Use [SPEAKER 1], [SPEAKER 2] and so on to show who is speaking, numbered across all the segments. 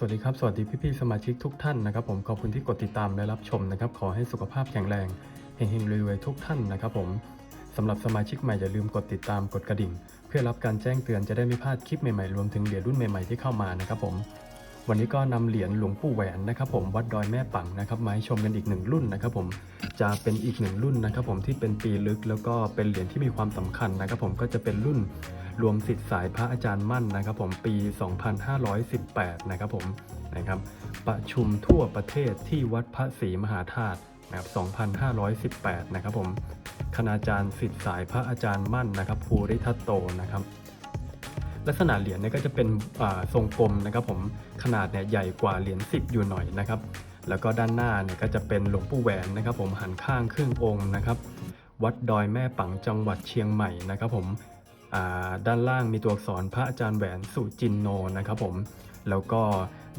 [SPEAKER 1] สวัสดีครับ สวัสดีพี่ๆสมาชิกทุกท่านนะครับผมขอบคุณที่กดติดตามและรับชมนะครับ ขอให้สุขภาพแข็งแรงเฮงๆรวยๆทุกท่านนะครับผมสำหรับสมาชิกใหม่อย่าลืมกดติดตามกดกระดิ่ง เพื่อรับการแจ้งเตือนจะได้ไม่พลาดคลิปใหม่ๆรวมถึงเหรียญรุ่นใหม่ๆที่เข้ามานะครับผม วันนี้ก็นำเหรียญหลวงปู่แหวนนะครับผมวัดดอยแม่ปังนะครับมาให้ชมกันอีกหนึ่งรุ่นนะครับผมจะเป็นอีกหนึ่งรุ่นนะครับผมที่เป็นปีลึกแล้วก็เป็นเหรียญที่มีความสำคัญนะครับผมก็จะเป็นรุ่นรวมสิทธิ์สายพระอาจารย์มั่นนะครับผมปี 2518 นะครับผมนะครับประชุมทั่วประเทศที่วัดพระศรีมหาธาตุนะครับ2518 นะครับผมคณาจารย์สิทธิ์สายพระอาจารย์มั่นนะครับภูริทัตโตนะครับ ลักษณะเหรียญเนี่ยก็จะเป็นอ่าทรงกลมนะครับผมขนาดเนี่ยใหญ่กว่าเหรียญ10 อยู่หน่อยนะครับแล้วก็ด้านหน้าเนี่ยก็จะเป็นหลวงปู่แหวนนะครับ ผมหันข้างครึ่งองค์นะครับ วัดดอยแม่ปังจังหวัดเชียงใหม่นะครับผมอ่าด้านล่างมีตัวอักษรพระอาจารย์แหวนสุจินโนนะครับผมแล้วก็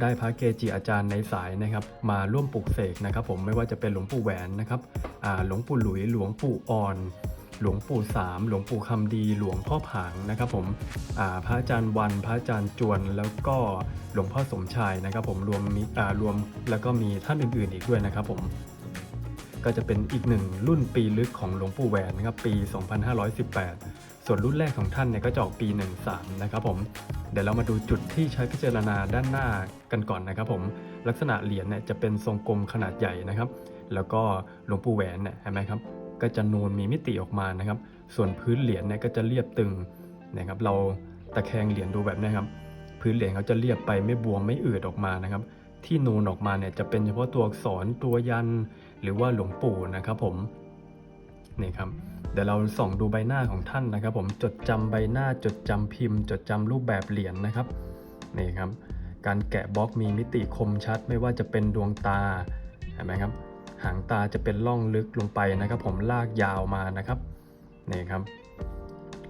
[SPEAKER 1] ได้พระเกจิอาจารย์ในสายนะครับ มาร่วมปลุกเสกนะครับ ผมไม่ว่าจะเป็นหลวงปู่แหวนนะครับอ่าหลวงปู่หลุยหลวงปู่อ่อน หลวงปู่สามหลวงปู่คำดี หลวงพ่อผางนะครับผมพระอาจารย์วัน พระอาจารย์จวน แล้วก็หลวงพ่อสมชายนะครับผมรวมมีรวมแล้วก็มีท่านอื่นๆอีกด้วยนะครับผมก็จะเป็นอีกหนึ่งรุ่นปีลึกของหลวงปู่แหวนนะครับปี 2518 ส่วนรุ่นแรกของท่านเนี่ยก็จะออกปี 13 นะครับผม เดี๋ยวเรามาดูจุดที่ใช้พิจารณาด้านหน้ากันก่อนนะครับผม ลักษณะเหรียญเนี่ยจะเป็นทรงกลมขนาดใหญ่นะครับ แล้วก็หลวงปู่แหวนเนี่ยเห็นไหมครับ ก็จะนูนมีมิติออกมานะครับ ส่วนพื้นเหรียญเนี่ยก็จะเรียบตึงนะครับ เราตะแคงเหรียญดูแบบนี้ครับ พื้นเหรียญเขาจะเรียบไปไม่บวมไม่อืดออกมานะครับ ที่นูนออกมาเนี่ยจะเป็นเฉพาะตัวอักษรตัวยัน หรือว่าหลวงปู่นะครับผมนี่ครับเดี๋ยวเราส่องดูใบหน้าของท่านนะครับ ผมจดจำใบหน้าจดจำพิมพ์ จดจำรูปแบบเหรียญนะครับนี่ครับ การแกะบล็อกมีมิติคมชัด ไม่ว่าจะเป็นดวงตาเห็นไหมครับ หางตาจะเป็นร่องลึกลงไปนะครับผมลากยาวมานะครับนี่ครับ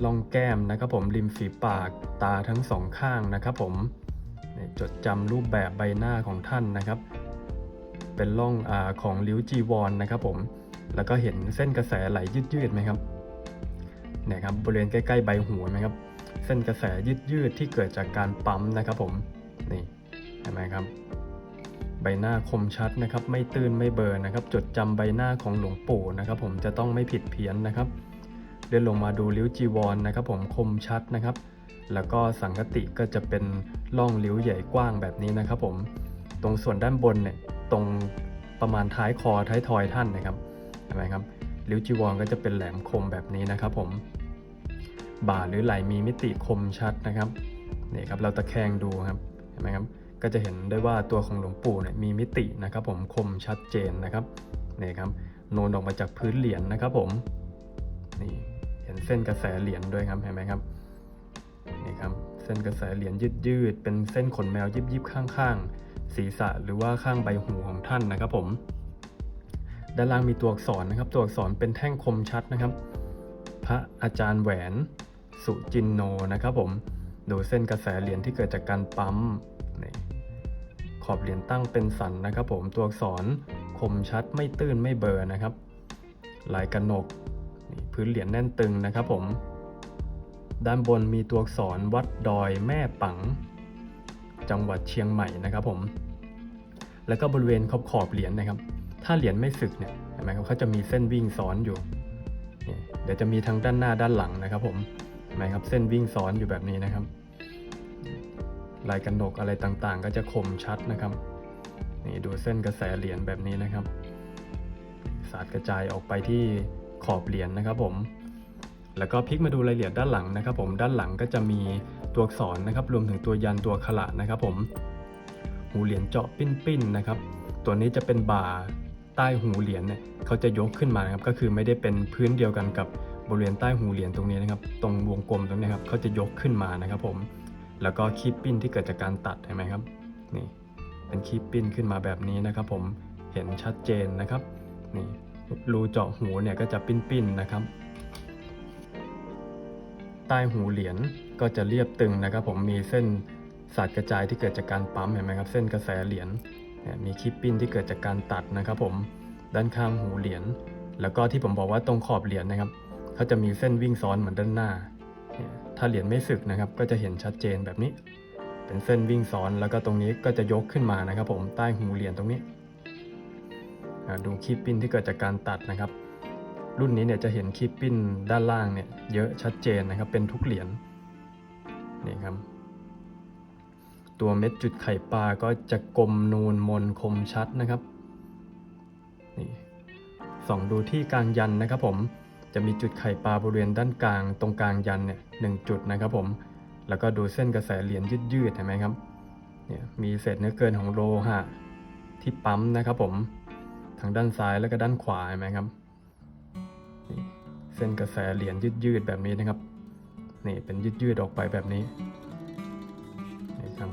[SPEAKER 1] ร่องแก้มนะครับผมริมฝีปากตาทั้งสองข้างนะครับผมจดจำรูปแบบใบหน้าของท่านนะครับ เป็นร่องอของลิ้วจีวรนนะครับผมแล้วก็เห็นเส้นกระแสไหลยืดๆไหมครับเนี่ยครับบริเวณใกล้ๆใบหูไหมครับเส้นกระแสยืดๆที่เกิดจากการปั๊มนะครับผมนี่เห็นไหมครับ ใบหน้าคมชัดนะครับ ไม่ตื้นไม่เบลอนะครับ จดจำใบหน้าของหลวงปู่นะครับ ผมจะต้องไม่ผิดเพี้ยนนะครับเลื่อนลงมาดูลิ้วจีวรนนะครับ ผมคมชัดนะครับ แล้วก็สังกติก็จะเป็นร่องลิ้วใหญ่กว้างแบบนี้นะครับ ผมตรงส่วนด้านบนเนี่ยตรงประมาณท้ายคอท้ายทอยท่านนะครับเห็นไหมครับริ้วจีวรก็จะเป็นแหลมคมแบบนี้นะครับ ผมบ่าหรือไหล่มีมิติคมชัดนะครับนี่ครับเราตะแคงดูครับเห็นไหมครับ ก็จะเห็นได้ว่าตัวของหลวงปู่เนี่ยมีมิตินะครับผมคมชัดเจนนะครับนี่ครับโนนออกมาจากพื้นเหรียญนะครับผมนี่เห็นเส้นกระแสเหรียญด้วยครับเห็นไหมครับนี่ครับเส้นกระแสเหรียญยืดๆเป็นเส้นขนแมวยิบๆข้างๆ ศีรษะหรือว่าข้างใบหูของท่านนะครับผมด้านล่างมีตัวอักษรนะครับ ตัวอักษรเป็นแท่งคมชัดนะครับ พระอาจารย์แหวนสุจินโนนะครับผมดูเส้นกระแสเหรียญที่เกิดจากการปั๊ม อบเหรียญตั้งเป็นสันนะครับ ผมตัวอักษรคมชัดไม่ตื้นไม่เบอร์นะครับลายกระหนกนพื้นเหรียญแน่นตึงนะครับ ผม ด้านบนมีตัวอักษรวัดดอยแม่ปัง จังหวัดเชียงใหม่นะครับ ผม แล้วก็บริเวณขอบขอบเหรียญนะครับ ถ้าเหรียญไม่สึกเนี่ยเห็นไหมครับเขาจะมีเส้นวิ่งซ้อนอยู่เดี๋ยวจะมีทั้งด้านหน้าด้านหลังนะครับ ผมเห็นไหมครับเส้นวิ่งซ้อนอยู่แบบนี้นะครับ ลายกระหนกอะไรต่างๆ ก็จะคมชัดนะครับ นี่ดูเส้นกระแสเหรียญแบบนี้นะครับ สาดกระจายออกไปที่ขอบเหรียญนะครับผม แล้วก็พลิกมาดูรายละเอียดด้านหลังนะครับ ผม ด้านหลังก็จะมีตัวอักษรนะครับ รวมถึงตัวยันตัวขละนะครับผม หูเหรียญเจาะปิ้นๆนะครับ ตัวนี้จะเป็นบ่าใต้หูเหรียญเนี่ยเขาจะยกขึ้นมานะครับ ก็คือไม่ได้เป็นพื้นเดียวกันกับบริเวณใต้หูเหรียญตรงนี้นะครับ ตรงวงกลมตรงนี้ครับเขาจะยกขึ้นมานะครับผม แล้วก็คีบปิ้นที่เกิดจากการตัดเห็นไหมครับนี่เป็นคีบปิ้นขึ้นมาแบบนี้นะครับ ผมเห็นชัดเจนนะครับนี่รูเจาะหูเนี่ยก็จะปิ้นๆนะครับ ใต้หูเหรียญก็จะเรียบตึงนะครับ ผมมีเส้นสาดกระจายที่เกิดจากการปั๊มเห็นไหมครับ เส้นกระแสเหรียญมีคลิปปิ้นที่เกิดจากการตัดนะครับ ผมด้านข้างหูเหรียญแล้วก็ที่ผมบอกว่าตรงขอบเหรียญนะครับเขาจะมีเส้นวิ่งซ้อนเหมือนด้านหน้า ถ้าเหรียญไม่สึกนะครับ ก็จะเห็นชัดเจนแบบนี้ เป็นเส้นวิ่งซ้อนแล้วก็ตรงนี้ก็จะยกขึ้นมานะครับ ผมใต้หูเหรียญตรงนี้ดูคีบปิ้นที่เกิดจากการตัดนะครับ รุ่นนี้เนี่ยจะเห็นคีบปิ้นด้านล่างเนี่ยเยอะชัดเจนนะครับ เป็นทุกเหรียญนี่ครับตัวเม็ดจุดไข่ปลาก็จะกลมนูนมนคมชัดนะครับนี่ส่องดูที่กลางยันนะครับผม จะมีจุดไข่ปลาบริเวณด้านกลางตรงกลางยันเนี่ยหนึ่งจุดนะครับผม แล้วก็ดูเส้นกระแสเหรียญยืดๆเห็นไหมครับ เนี่ยมีเศษเนื้อเกินของโลหะที่ปั๊มนะครับผม ทางด้านซ้ายแล้วก็ด้านขวาเห็นไหมครับ เส้นกระแสเหรียญยืดๆแบบนี้นะครับ นี่เป็นยืดๆออกไปแบบนี้นี่ครับ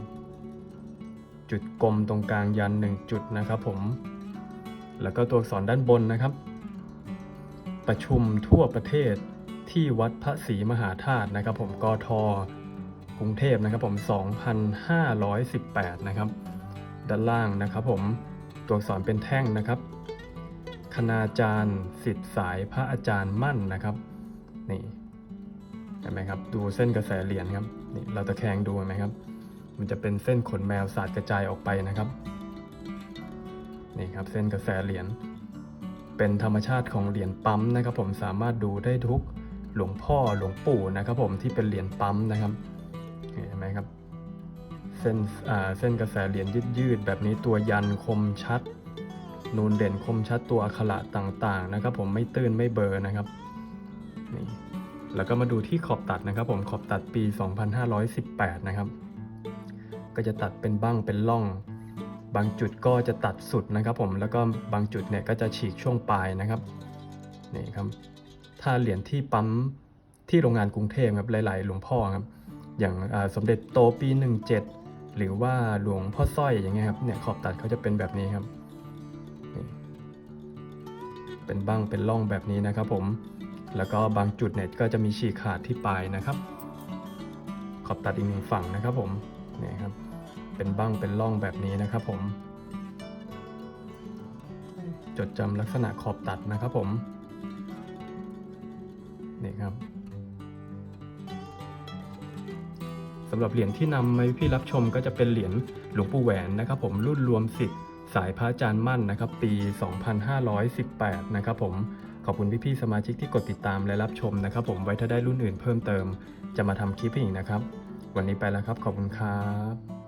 [SPEAKER 1] จุดกลมตรงกลางยันหนึ่งจุดนะครับผม แล้วก็ตัวอักษรด้านบนนะครับ ประชุมทั่วประเทศที่วัดพระศรีมหาธาตุนะครับผมกทกรุงเทพนะครับผม 2518 นะครับ ด้านล่างนะครับผม ตัวอักษรเป็นแท่งนะครับ คณาจารย์สิทธิสายพระอาจารย์มั่นนะครับ นี่ เห็นไหมครับ ดูเส้นกระแสเหรียญครับ นี่เราตะแคงดูเห็นไหมครับ มันจะเป็นเส้นขนแมวสาดกระจายออกไปนะครับ นี่ครับ เส้นกระแสเหรียญ เป็นธรรมชาติของเหรียญปั๊มนะครับ ผมสามารถดูได้ทุกหลวงพ่อหลวงปู่นะครับผมที่เป็นเหรียญปั๊มนะครับเห็นไหมครับเส้นอ่าเส้นกระแสเหรียญยืดๆแบบนี้ตัวยันคมชัด นูนเด่นคมชัดตัวอักขระต่างๆนะครับ ผมไม่ตื้นไม่เบอร์นะครับนี่แล้วก็มาดูที่ขอบตัดนะครับ ผมขอบตัดปี 2518 นะครับ ก็จะตัดเป็นบ้างเป็นร่อง บางจุดก็จะตัดสุดนะครับผมแล้วก็บางจุดเนี่ยก็จะฉีกช่วงปลายนะครับนี่ครับถ้าเหรียญที่ปั๊มที่โรงงานกรุงเทพครับหลาย ๆ หลวงพ่อครับอย่างสมเด็จโตปี 17 หรือว่าหลวงพ่อสร้อยอย่างเงี้ยครับเนี่ยขอบตัดเขาจะเป็นแบบนี้ครับเป็นบ้างเป็นร่องแบบนี้นะครับผมแล้วก็บางจุดเนี่ยก็จะมีฉีกขาดที่ปลายนะครับ ขอบตัดอีกหนึ่งฝั่งนะครับผมนี่ครับ เป็นบ้างเป็นร่องแบบนี้นะครับผม จดจำลักษณะขอบตัดนะครับผม นี่ครับสำหรับเหรียญที่นำมาให้พี่รับชมก็จะเป็นเหรียญหลวงปู่แหวนนะครับผมรุ่นรวมสิทธิ์สายพระอาจารย์มั่นนะครับ ปี 2518 นะครับผมขอบคุณพี่ๆสมาชิกที่กดติดตามและรับชมนะครับ ผมไว้ถ้าได้รุ่นอื่นเพิ่มเติม จะมาทำคลิปให้อีกนะครับ วันนี้ไปแล้วครับ ขอบคุณครับ